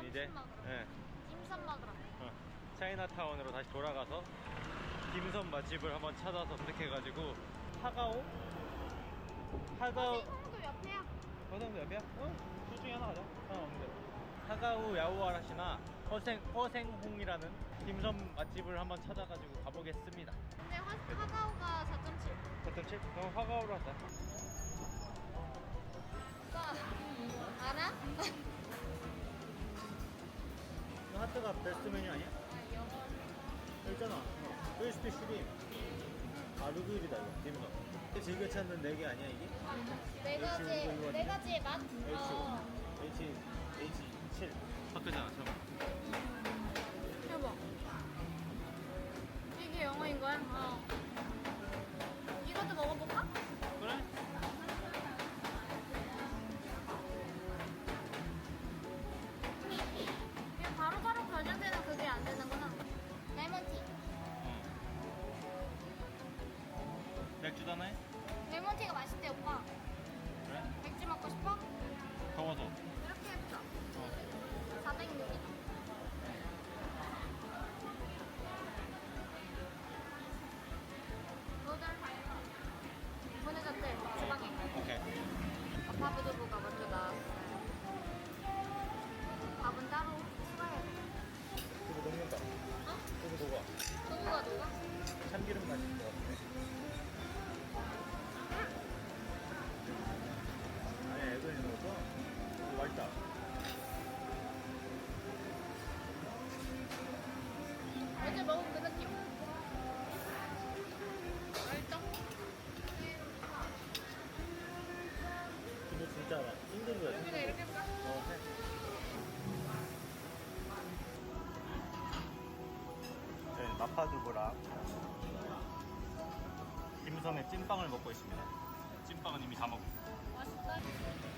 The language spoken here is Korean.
저희는 이제 먹으러. 예, 딤섬 먹으러. 어, 차이나타운으로 다시 돌아가서 딤섬 맛집을 한번 찾아서 선택해가지고 하가오? 하가오 홍도 옆에야. 허생 옆이야? 어? 둘 중에 하나 가자 하나 없는데 하가우 야오아라시나 허생, 허생홍이라는 딤섬 맛집을 한번 찾아가지고 가보겠습니다 근데 화, 하가오가 4.7. 4.7? 그럼 화가오로 하자 알아? 하트가 베스트 메뉴 아니야? 아. 여기 있잖아 크리스피 슈림 아르그일이다 이거 딤섬 즐겨 찾는 4개 아니야 이게? 네 가지 네 가지의 맛. 어. H H 7 바꾸잖아 해 해? 레몬티가 맛있대 오빠. 그래? 맥주 먹고 싶어? 더워서 이렇게 했어. 어. 406원. 노들 보내줬대 주방에. 오케이 아파브두부가 먼저 나왔어요. 밥은 따로 추가해야 돼. 이거 녹는다 어? 이거 녹아 두부가 녹아? 참기름 맛인 것 같은데 아 진짜 나 찐득이야 여기가 이렇게 할까? 어, 해. 저희 마파두부랑 딤섬의 찐빵을 먹고 있습니다. 찐빵은 이미 다 먹고. 맛있어?